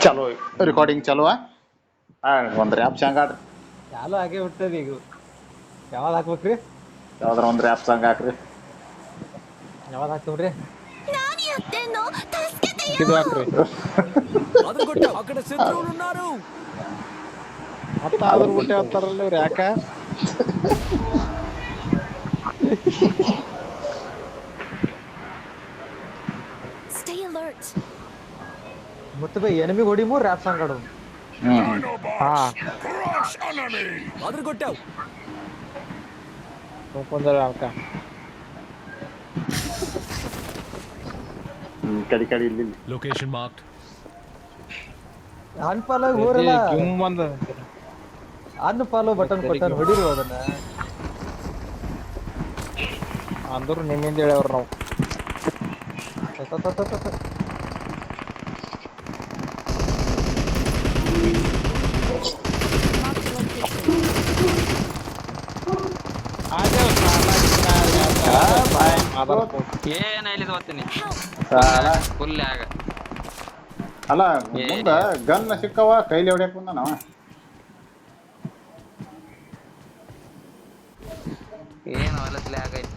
ಚಲೋ ರೆಕಾರ್ಡಿಂಗ್ ಚಲೋ ಒಂದು ರ್ಯಾಪ್ ಸಾಂಗ್ ಆಡ್ರಿ ಚಾಲು ಹಾಗೆ ಬಿಡ್ತದೆ ಈಗ ಯಾವಾಗ ಹಾಕ್ಬೇಕ್ರಿ ಯಾವ್ದಾರ ಒಂದು ರ್ಯಾಪ್ ಸಾಂಗ್ ಹಾಕ್ರಿ ಯಾವಾಗ ಹಾಕ್ತೀವ್ರಿ ಇದು ಹಾಕ್ರಿ మొదలు కొట్టావు అక్కడ శత్రువులు ఉన్నారు ಹತ್ತು ಆದ್ರೂ ಬಿಟ್ಟೆ ಹತ್ತಾರಲ್ಲ ಇವ್ರು ಯಾಕ ಮತ್ತೆ ಬೈ ಎನಿಮಿ ಓಡಿ ಮೂರು ರ್ಯಾಪ್ ಸಾಂಗ್ ಆಡು ಹಾ. ಆದ್ರೆ ಕೊಟ್ಟೆವು. ನೋಕೊಂದರ ಅವಕ ಕಡಿ ಕಡಿ ಇಲ್ಲಿ ಲೊಕೇಶನ್ ಮಾರ್ಕ್ಡ್ ಅನ್ಫಾಲೋ ಹೋರಲ್ಲ. ಕ್ಯೂಮ್ ಬಂದ ಅನ್ಫಾಲೋ ಬಟನ್ ಕೊಟ್ಟಾನ ಹೊಡಿರು ಅದನ್ನ. ಅಂದ್ರು ನಿಮ್ಮಿಂದ ಹೇಳವ್ರು ನಾವು. ಏನ ಇಲ್ಲಿ ಸಾಲ. ಫುಲ್ ಆಗ. ಅಲ್ಲ ಮುಂದ ಗನ್ ಸಿಕ್ಕವ ಕೈಲಿ ಹೊಡ್ಯಾಕ ಬಂದ ನಾವ ಏನ್ ಹೊಲಸ್ಲೆ ಆಗೈತು!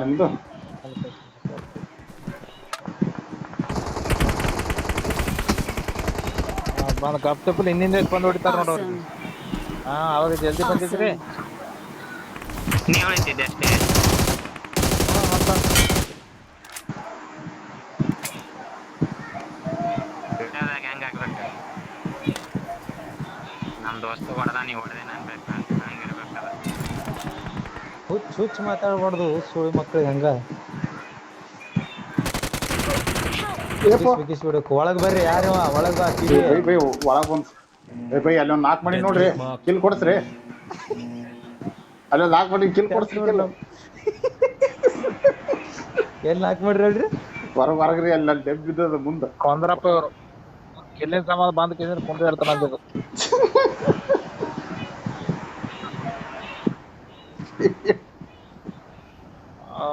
ನಿಮ್ದು ಬಂದ್ ಗಪ್ ತಪ್ಪಲ್ ಹಿಂದಿಂದ ಬಂದು ಹೊಡಿತಾರ ನೋಡೋರು ಹಾ ಅವಾಗ ಜಲ್ದಿ ಬಂದಿದ್ರಿ. ನೀ ಉಳಿತಿದ್ದೆ ಅಷ್ಟೇ. ವಿಡಿಯೋದಾಗ ಹೆಂಗ್ ಹಾಕ್ಬೇಕು ನಮ್ಮ ದೋಸ್ತ ಹೊಡೆದ ನೀ ಹೊಡೆದೆ ನನ್ ಬೇಕು? ಹಂಗಿರ್ಬೇಕದ ಹುಚ್ಚ ಹುಚ್ಚ ಮಾತಾಡ್ಬಾರ್ದು ಸುಳಿ ಮಕ್ಳಿಗೆ ಹಂಗ? ಬಿಗಿಸ್ಬಿಡ್ಬೇಕು ಒಳಗ್ ಬರ್ರಿ ಯಾರು ಒಳಗ್ ಬಾ ಬೈ ಬೈ ಒಳಗ್ ಬಂದ್. ಏ ಬೈ ಅಲ್ಲೊಂದ್ ಒಂದ್ ನಾಲ್ಕು ಮಾಡಿ ನೋಡ್ರಿ ಕಿಲ್ ಕೊಡ್ಸ್ರಿ. ಅಲ್ಲಿ ಒಂದ್ ನಾಲ್ಕು ಮಾಡಿ ಕಿಲ್ ಕೊಡ್ಸ್ರಿ ಕಿಲ್. ಎಲ್ಲಿ ನಾಕ್ ಮಾಡ್ರಿ ಹೇಳ್ರಿ? ಹೊರಗ್ರಿ ಅಲ್ಲಿ ಮುಂದ. ಕೊಂದ್ರಪ್ಪ ಇವರು. ಎಲ್ಲಿನ ಸಮಾಧ ಬಂದ್ ಹೇಳ್ತಾನ ಅಂದಿದ್ದು ಆ,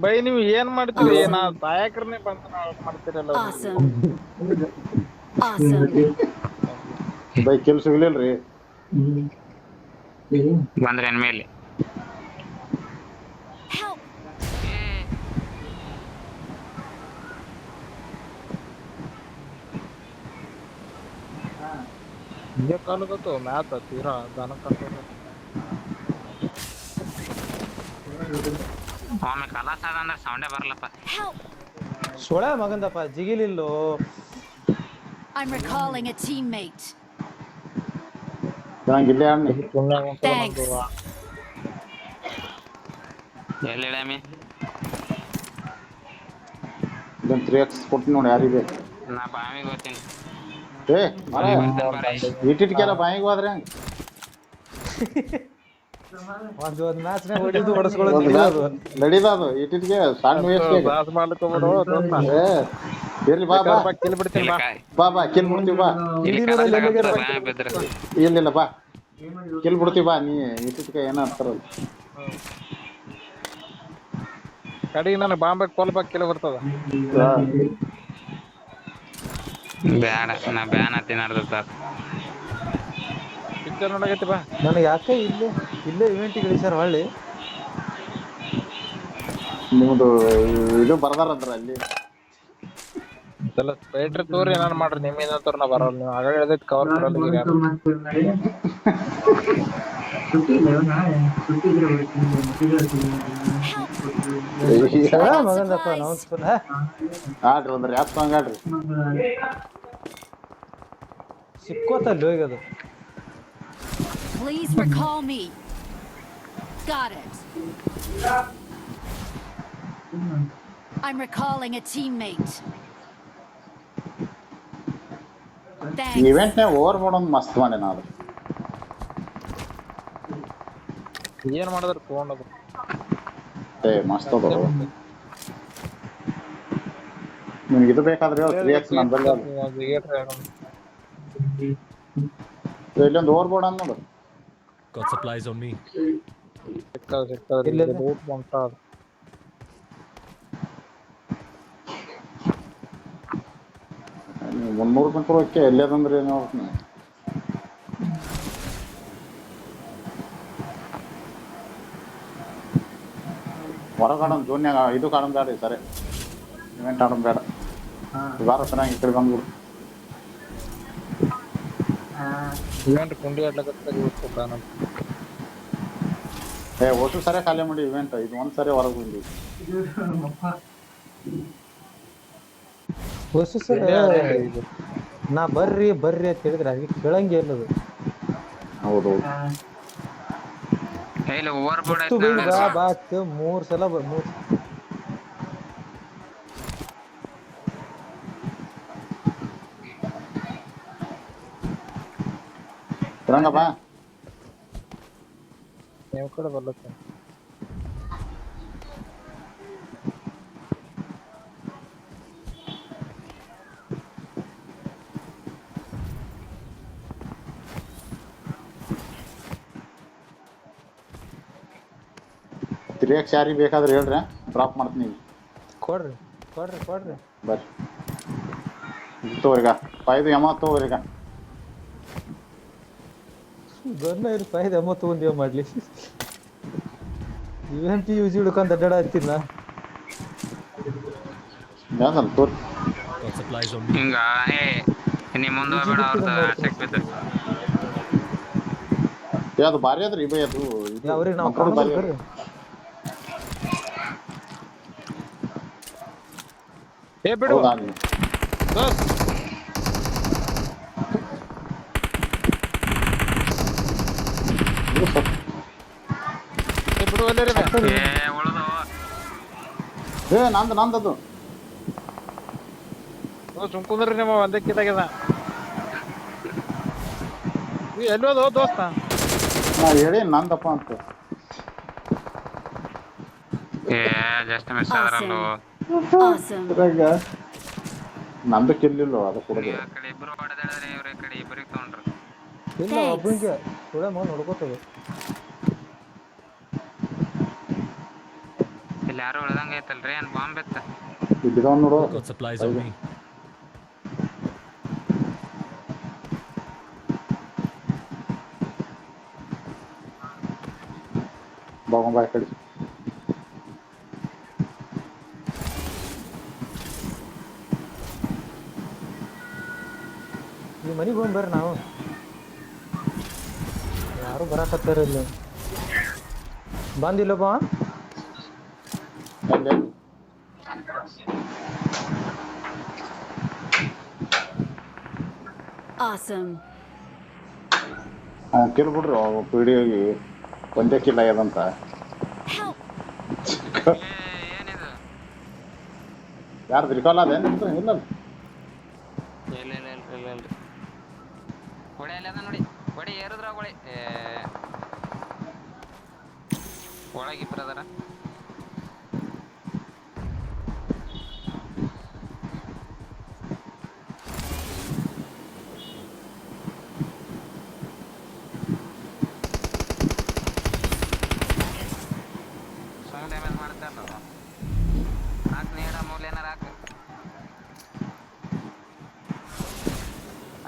ಬೈ ನೀವು ಏನ್ ಮಾಡ್ತೀರಿ? ನಾ ಸಾಯಕರನ್ನೇ ಬಂದು ನಾವ್ ಮಾಡ್ತೀರಲ್ಲ. ಬೈ ಕೆಲ್ಸ ಸಿಗ್ಲಿಲ್ರಿ ಬಂದ್ರೆ ಮೇಲೆ! ಹಿಂಗೆ ಕಾಲಗತ್ತು ಮ್ಯಾತ್ ತೀರಾ ದನ ಕಟ್ಟೋದು ಒಮ್ಮೆ ಕಲಾಸ ಅದ ಅಂದ್ರೆ ಸೌಂಡೇ ಬರಲ್ಲಪ್ಪ. Help! ಸೊಳ ಮಗಂದಪ್ಪ ಜಿಗಿಲಿಲ್ಲೋ. I'm recalling a teammate. ನಂಗೆ ಇಲ್ಲೇ ಅಣ್ಣಿ Thanks. ಎಲ್ಲಿ ಇದನ್ನ ತ್ರೀ ಎಕ್ಸ್ ಕೊಟ್ಟು ನೋಡಿ ಯಾರಿಗೆ ನಾ ಬಾವಿಗೆ ಹೋಗ್ತೀನಿ. ಏ ಮರ ಇಟ್ಟಿಟ್ಕೆಲ್ಲ ಬಾಯಿಗೆ ಹೋದ್ರೆ ಹಂಗ? ಒಂದ್ ಒಂದ್ ಮ್ಯಾಚ್ ಹೊಡಿದು ಹೊಡೆಸ್ಕೊಳ್ಳೋದು ಸಣ್ಣ ವಯಸ್ಸಿಗೆ ಬಾಸ್ ಇರ್ಲಿ ಬಾ ಬಾ. ಕಿಲ್ ಬಿಡ್ತೀನಿ ಬಾ. ಬಾ ಬಾ ಕಿಲ್ ಬಿಡ್ತೀವಿ ಬಾ. ಇಲ್ಲಿಲ್ಲ ಬಾ. ಕಿಲ್ ಬಿಡ್ತೀವಿ ಬಾ. ನೀ ಇಟ್ಟಿಟ್ಕೆ ಏನೋ ಅಂತಾರಲ್ಲ. ಕಡೆಗೆ ನನಗೆ ಬಾಂಬೆ ಕೊಲ್ಬೇಕು ಕಿಲ್ ಬರ್ತದ. ಬ್ಯಾಡ ನಾ ಬ್ಯಾನ್ ಹತ್ತಿ ನಡ್ದ ಪಿಕ್ಚರ್ ನೋಡಾಕತ್ತಿ ಬಾ. ನನಗೆ ಯಾಕೆ ಇಲ್ಲೇ ಇಲ್ಲೇ ಇವೆಂಟಿಗೆ ಸರ್ ಹೊಳ್ಳಿ. ನಿಮ್ದು ಇದು ಬರ್ದಾರಂದ್ರ ಅಲ್ಲಿ. ಸ್ಪೈಡ್ರ್ ತೋರಿ ಏನಾರ ಮಾಡ್ರಿ ನಿಮ್ಮಿಂದ ತೋರ್ ನಾ ಬರೋಲ್ಲ. ನೀವು ಆಗ ಹೇಳ್ದೈತಿ ಕವರ್ ಕೊಡಲ್ಲ ಈಗ. ಮಗಂದಪ್ಪ ನಮಸ್ಕಾರ ಆಡ್ರಿ ಒಂದ್ ರ್ಯಾಪ್ ಸಾಂಗ್ ಆಡ್ರಿ. ಸಿಕ್ಕೋತಲ್ಲಿ ಹೋಗದು Please recall me. Got it. I'm recalling a teammate. Thanks. ಇವೆಂಟ್ನಾಗ ಓವರ್ ಮಾಡೋದು ಮಸ್ತ್ ಮಾಡಿ ನಾವು ಏನ್ ಮಾಡಿದ್ರು ತಗೊಂಡದು ಏ ಮಸ್ತ್ ಅದ ನಿಮ್ಗೆ ಇದು ಬೇಕಾದ್ರೆ ತ್ರೀ ಎಕ್ಸ್ ನಂಬಲ್ಲಿ ಇಲ್ಲೊಂದು ಓವರ್ ಬೋರ್ಡ್ ಅಂದ್ ನೋಡು Got supplies on me. ಸಿಗ್ತಾವ ಸಿಗ್ತಾವ ಇಲ್ಲ. ಲೂಟ್ ಬಂತಾವ ನೀವು ಮುನ್ನೂರು ಮೀಟ್ರ್ ಹೋಗಿ ಎಲ್ಲೇದಂದ್ರೆ ಏನು ನೀವು ಹೊರಗಾಡೋಣ ಜೋನ್ಯಾಗ ಇದು ಕಾಡೋಣ ಬೇಡ ಈ ಸರಿ ಇವೆಂಟ್ ಆಡೋಣ ಬೇಡ ಈ ವಾರ ಚೆನ್ನಾಗಿ ಈ ಕಡೆ ಬಂದ್ಬಿಡು ಇವೆಂಟ್ ಕುಂಡಿ ಆಡ್ಲಕತ್ತಾರ ಇವತ್ತು ಪ್ಲಾನ್ ಏ ಒಟ್ಟು ಸರಿ ಖಾಲಿ ಮಾಡಿ ಇವೆಂಟ್ ಇದು ಒಂದು ಸರಿ ಹೊರಗೆ ಬಂದಿ ಹೊಸು ಸರ್ ನಾ ಬರ್ರಿ ಬರ್ರಿ ಅಂತ ಹೇಳಿದ್ರೆ ಅದಕ್ಕೆ ಕೇಳಂಗೆ ಇಲ್ಲದು ಹೌದು. ಏ, ಇಲ್ಲಿ ಓವರ್ ಬೋರ್ಡ್ ಬೈದ ಬಾತ್ ಮೂರ್ ಸಲ ಮೂರ್ ತಿರಂಗ ಬಾ ನೀವು ಕಡೆ ಬರ್ಲತ್ತ ತಿರ್ಗಕ್ಕೆ ಯಾರಿಗೆ ಬೇಕಾದ್ರೆ ಹೇಳ್ರಿ ಡ್ರಾಪ್ ಮಾಡ್ತೀನಿ ಕೊಡ್ರಿ ಕೊಡ್ರಿ ಕೊಡ್ರಿ. ಬರ್ರಿ. ಇದು ತಗೋರಿಗ ಫೈದು ಎಮ್ಮ ತಗೋರಿಗ ಗನ್ನ ಇರ್ ಫಾಯ್ದೆ ಅಮ್ಮ ತಗೊಂಡಿವ ಮಾಡ್ಲಿ. ಇವೆಂಟ್ ಯೂಸ್ ಹಿಡ್ಕೊಂಡ್ ಅಡ್ಡಾಡ ಹತ್ತಿನ ತೋರಿ. ಹಿಂಗ ಏ ನೀ ಮುಂದೆ ಹೋಗ್ಬೇಡ ಅವ್ರದ್ದು ಚೆಕ್ ಬಿದ್ದು ಏ ಅದು ಭಾರಿ ಅದ್ರಿ ಬೈ ಅದು ಇದು ಅವ್ರಿಗೆ ನಾವು ಮಕ್ಕಳು ಭಾರಿ ಬರ್ರಿ ಏ ಬಿಡು. ಹೌದಾ ದೋಸ್ತ್ ಇದು ಸ್ವಲ್ಪ ಏ ಏ ನಂದು ನಂದದು. ಸುಮ್ಕುಂದ್ರಿ ನಿಮ್ಮ ಒಂದಕ್ಕಿದಾಗ್ಯದ ಎಲ್ಲೋದು ದೋಸ್ತ? ನಾ ಹೇಳಿ ನಂದಪ್ಪ ಅಂತ. ಏ ಜಸ್ಟ್ ಮಿಸ್ ಆದ್ರಲ್ಲೋ Awesome. ಇದ್ರಾಗ ನಂದು ಕಿಲ್ಲಿಲ್ಲ ಅದು ಆ ಕಡೆ ಇಬ್ರು ಹೊಡೆದಾಡಿದ್ರೆ ಇವ್ರ ಈ ಕಡೆ ಇಬ್ಬರಿಗೆ ತಗೊಂಡ್ರು. ಇಲ್ಲ ಒಬ್ಬ ಒಬ್ಬನಿಗೆ ಕೂಡ ಇಲ್ಲಿ ಯಾರು ಉಳ್ದಂಗ ಐತಲ್ರಿ ಏನ್ ಬಾಂಬ್ ಎತ್ತ ಬಿದ್ದವನ್ ನೋಡು. Got supplies on me. ಬಾಗೊಂಬ ಕಡೆ. ಈ ಮನಿಗೆ ಹೋಗಿ ಬರ್ರಿ ನಾವು. ಯಾರು ಬರಾಕತ್ತಾರ ಇಲ್ಲಿ? ಬಂದಿಲ್ಲ ಬಾ ಎಲ್ಲಿ Awesome. ಅವ್ನು ಕಿಲ್ ಬಿಡ್ರಿ ಅವ್ ಪಿಡಿಯೋಗಿ ಒಂದೇ ಕಿಲ್ ಆಗ್ಯದಂತ Help! ಏ ಏನಿದು ಯಾರ್ದು ರಿಕಾಲ್ ಅದೇ ನಿಮ್ದು ಇಲ್ಲ. ಇಲ್ಲ ಇಲ್ಲ ಇಲ್ಲ ಇಲ್ಲ ಹೊಡೆ ಅಲ್ಲ ನೋಡಿ. ಹೊಡೆ ಏರಿದ್ರ ಹೊಡೆ ಏ ಒಳಗಿಬ್ರು ಅದಾರ ಸುಮ್ಮನೆ ಡ್ಯಾಮೇಜ್ ಮಾಡ್ತಾರಲ್ಲ ಹಾಕ್ ನೀಡ ಮೂಲ ಏನಾರ ಹಾಕು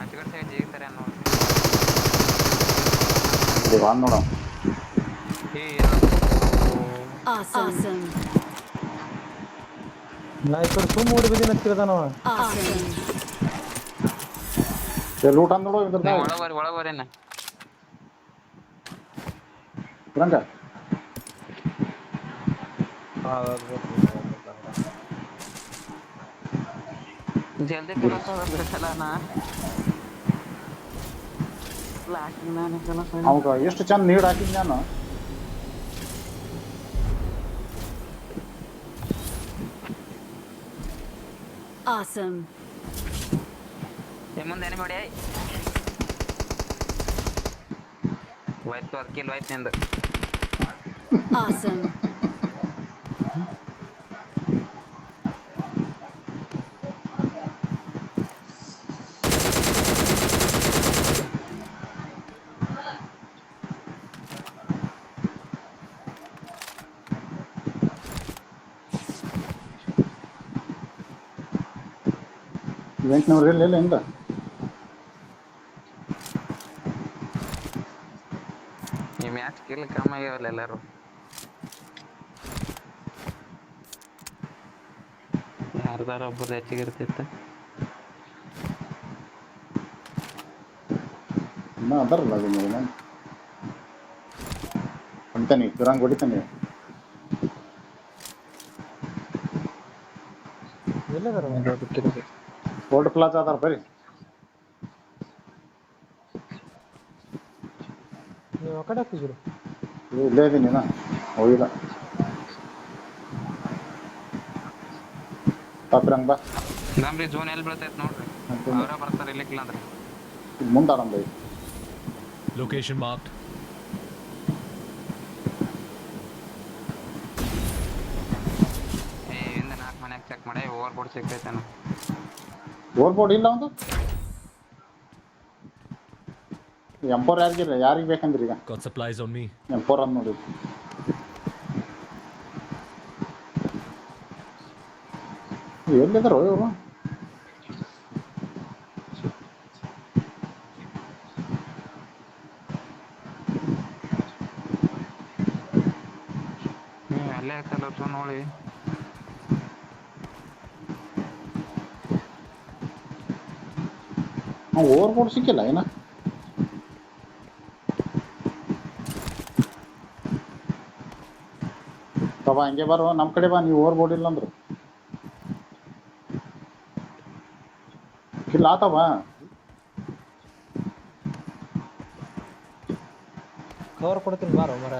ಆಚೆ ಕಡೆ ಸೈಡ್ ಜಿಗಿತಾರೆ ನೋಡಿ ಇಲ್ಲಿ ಬಂದ್ ನೋಡ ಏ Awesome. Awesome. ನಾ ಈ ಕಡೆ ಸುಮ್ಮ ಓಡಿ ಬಿದ್ದೀನಿ ಅಂತ ತಿಳ್ದಾನವ Awesome. ಎಲ್ಲಿ ಊಟ ಅಂದ್ ನೋಡು ಇದ್ರದಾಗ ಒಳಗೋರಿ ಒಳಗೋರಿನ ತಿರಂಗ ಜಲ್ದಿ ಬಿಡಸಲನ ಲಾಕಿ ನಾನು ಕೆಲಸ ಅವಾಗ ಎಷ್ಟು ಚಂದ ನೀರು ಹಾಕಿದ್ ನಾನು Awesome. ಮುಂದೆ ನೋಡಿ ವೈಟ್ ಅದು ಕಿಲ್ ಹೋಯ್ತು ನಿಂದು Awesome. ಇವೆಂಟ್ನವ್ರು ಇಲ್ಲ ಇಲ್ಲ. ಎಂತ ಈ ಮ್ಯಾಚ್ ಕಿಲ್ ಕಮ್ಮಿ ಆಗ್ಯಾವಲ್ಲ ಎಲ್ಲರೂ. ಯಾರ್ದಾರ ಒಬ್ಬರು ಹೆಚ್ಚಿಗೆ ಇರ್ತಿತ್ತು. ಇನ್ನೂ ಅದಾರಲ್ಲ ಅದು ನೋಡಿ ನಾನು ಹೊಡಿತಾನೆ ದುರಂಗ್ ಹೊಡಿತಾನೆ. ಎಲ್ಲದಾರ ಓಲ್ಡ್ ಪ್ಲಾಜಾ ಅದಾರ ಬರ್ರಿ. ನೀವು ಆ ಕಡೆ ಹಾಕಿದ್ರು ಇದು ಇಲ್ಲೇ ಇದೀನಿ ನಾ ಹೋಗಿಲ್ಲ. ಪಾಪ್ರಂಗ್ ಬಾ. ನಮ್ರಿ ಜೋನ್ ಎಲ್ಲಿ ಬೀಳ್ತೈತೆ ನೋಡ್ರಿ. ಅವರ ಬರ್ತಾರೆ ಇಲ್ಲಿಕ್ಕಿಲ್ಲ ಅಂದ್ರೆ. ಇಲ್ಲಿ ಮುಂದೆ ಆಡಂಬ ಐತಿ Location marked. ಏ ಇಂದ ನಾಲ್ಕು ಮನ್ಯಾಗ ಚೆಕ್ ಮಾಡಿ ಓವರ್ ಬೋರ್ಡ್ ಸಿಗ್ತೈತೆ ಓರ್ಬೋರ್ಡ್ ಇಲ್ಲ ಒಂದು. ಎಂಪೋರ್ ಯಾರಿಗಿಲ್ಲ ಯಾರಿಗೆ ಬೇಕಂದ್ರೆ ಈಗ? Got supplies on me. ಎಂಪೋರ್ ಅನ್ನು ನೋಡಿ. ಎಲ್ಲಿದಾರೋ ಇವರು? ಹ್ಮ್ ಅಲ್ಲೇ ಐತಲ್ಲ ಜೋನ್ ನೋಡಿ ಓವರ್ಬೋರ್ಡ್ ಸಿಕ್ಕಿಲ್ಲ ಏನ ಬಾಬಾ ಹಂಗೆ ಬರೋ ನಮ್ಮ ಕಡೆ ಬಾ ನೀವು ಓವರ್ಬೋರ್ಡ್ ಇಲ್ಲ ಅಂದ್ರು ಇಲ್ಲ ಆತವ ಕವರ್ ಕೊಡ್ತೀನಿ ಬಾರೋ ಮರ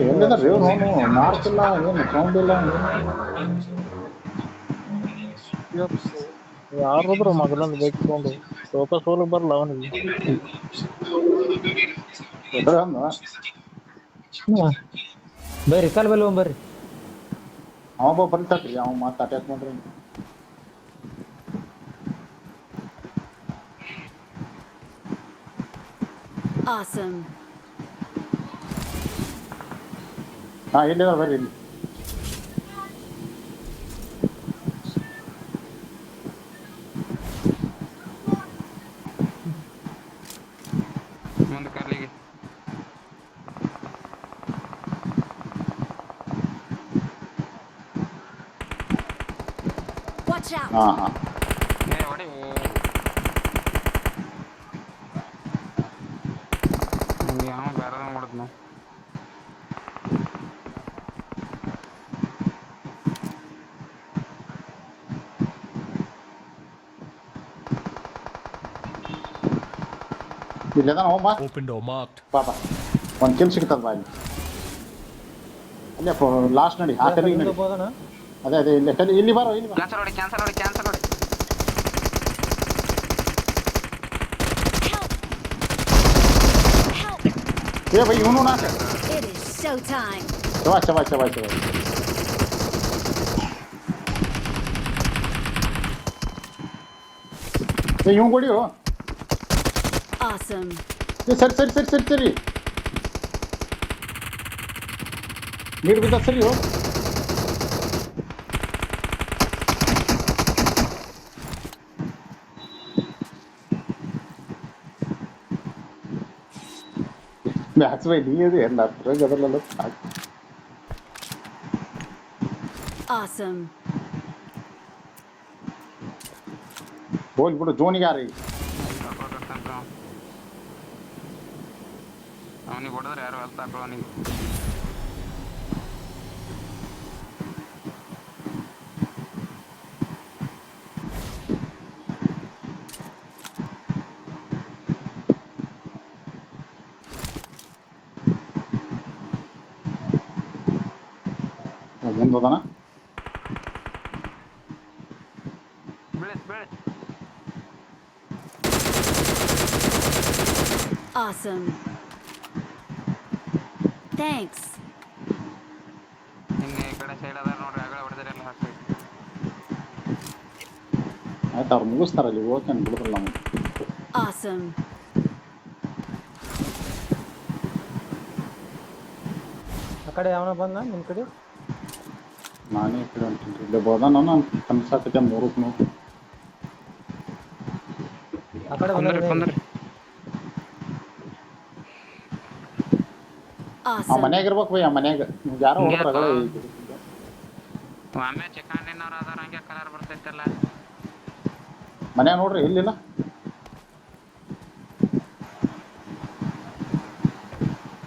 ಎಲ್ಲಿದಾರೆ ಇವ್ರು ಅವನು ಮಾರ್ಕ್ ಇಲ್ಲ ಏನು ಸೌಂಡ್ ಇಲ್ಲ ಯಾರಾದ್ರು ಮಗಲೊಂದು ಬೇಕು ತಗೊಂಡು ಸೋಲು ಬರಲ್ಲ ಅವನಿಗೆ. ಬರ್ರಿ ಕಾಲ್ ಬಲ್ಲಿ ಒಮ್ಮೆ ಬರ್ರಿ. ಅವ ಬರಿತಾರ್ರಿ ಅವ ಮಾತು ಅಟ್ಯಾಕ್ ಮಾಡ್ರಿ. Awesome. ಹಾ ಎಲ್ಲಿದಾರೆ ಬರ್ರಿ ಇಲ್ಲಿ ಮುಂದೆ ಕರ್ಲಿಗೆ Watch out. ಹಾ ಹಾ ಏ ಹೊಡಿ ಯಾವ ಬೇರೆ ಮಾಡಿದ್ನು ಇಲ್ಲದಾನ ಹೋಗ್ ಬಾ Open door marked. ಪಾಪ ಒಂದು ಕಿಲ್ ಸಿಗ್ತದ ಬಾ ಇಲ್ಲಿ ಅಲ್ಲೇ ಲಾಸ್ಟ್ ನಡಿ ಆ ಕಲಿಗೆ ನಡಿ ಹೋಗೋಣ ಅದೇ ಅದೇ ಇಲ್ಲಿ ಕಲಿ ಇಲ್ಲಿ ಬಾರೋ ಇಲ್ಲಿ ಬಾ ಕ್ಯಾನ್ಸಲ್ ಹೊಡಿ ಕ್ಯಾನ್ಸಲ್ ಹೊಡಿ ಕ್ಯಾನ್ಸಲ್ ಹೊಡಿ Help. ಏ ಬೈ ಇವನು ನಾಕ It is showtime. ಚವಾ ಚವಾ ಚವಾ ಚವಾ ಏ ಇವ್ ಕೊಡಿಯೋ Awesome. ಏ ಸರಿ ಸರಿ ಸರಿ ಸರಿ ಸರಿ ನೀರು ಬಿದ್ದ ಸರಿ ಹೋ ಮ್ಯಾಚ್ ಬೈ ನೀ ಅದು ಎಲ್ಲ ಹತ್ರ ಗದರಲ್ಲ ಸಾಕು Awesome. ಹೋಗ್ಲಿ ಬಿಡು ಜೋನಿಗೆ ಯಾರು ಅವನಿಗೆ ಹೊಡೆದ್ರೆ ಯಾರು ಅರ್ಥ ಹಾಕೊಳ್ಳೋ ಅವನಿಗೆ Awesome. Thanks. ಹಿಂಗೆ ಈ ಕಡೆ ಸೈಡ್ ಅದಾರ ನೋಡ್ರಿ ಅಗಲ ಹೊಡೆದ್ರೆ ಎಲ್ಲ ಹಾಕ್ಬೇಕು. ಆಯ್ತು ಅವ್ರು ಮುಗಿಸ್ತಾರ ಅಲ್ಲಿ ಓಕೆ ಬಿಡುದಿಲ್ಲ ನಮ್ಗೆ Awesome. ಆ ಕಡೆ ಯಾವನ ಬಂದ ನಿಮ್ ಕಡೆ? ನಾನೇ ಈ ಕಡೆ ಹೊಂಟೀನಿ ಇಲ್ಲಿ ಬೋದಾನ ನಾನು ಕನ್ಸಾಕತ್ತೆ ಮೂರಕ್ಕೂ ಆ ಕಡೆ ಬಂದ್ರೆ. ಆ Awesome. ಮನ್ಯಾಗ ಇರ್ಬೇಕು ಬೈ ಆ ಮನ್ಯಾಗ ನಿಮ್ಗೆ ಯಾರೋ ಹಿಂಗೆ ಹೊಡೆದ್ರಗಳ ಒಮ್ಮೆ ಚಿಕಂಡಿನವ್ರು ಅದಾರ ಹಂಗೆ ಕಲರ್ ಬರ್ತೈತಲ್ಲ ಮನ್ಯಾಗ ನೋಡ್ರಿ ಇಲ್ಲಿಲ್ಲ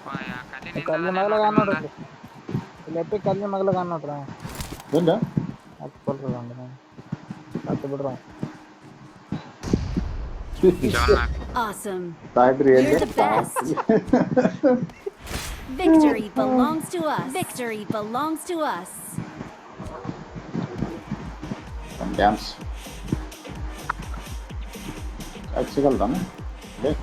ವಾ, ಯಾ ಕಲ್ಲಿನಿಂದ ಕಲ್ಲಿ ಅದಾನೆ ಮಗ್ಲಾಗ ನೋಡ್ರಿ ನೋಡ್ರಿ ಇಲ್ಲಿ ಎಪ್ಪಿ ಕಲ್ಲಿ ಮಗ್ಲಾಗ ನೋಡ್ರಿ ಇಲ್ಲ ಹಚ್ಕೊಳ್ರಿ ಅಂದ್ರೆ ಹತ್ತು ಬಿಡ್ರಿ ಮುಂದೆ. ಜಾನ್ ಹಾಕು. Awesome. ಸಾಯ್ಬ್ರಿ You're ಎಲ್ಲಿ the best. Victory oh, belongs to oh. us. Victory belongs to us. Some dance. Actually, done. Okay.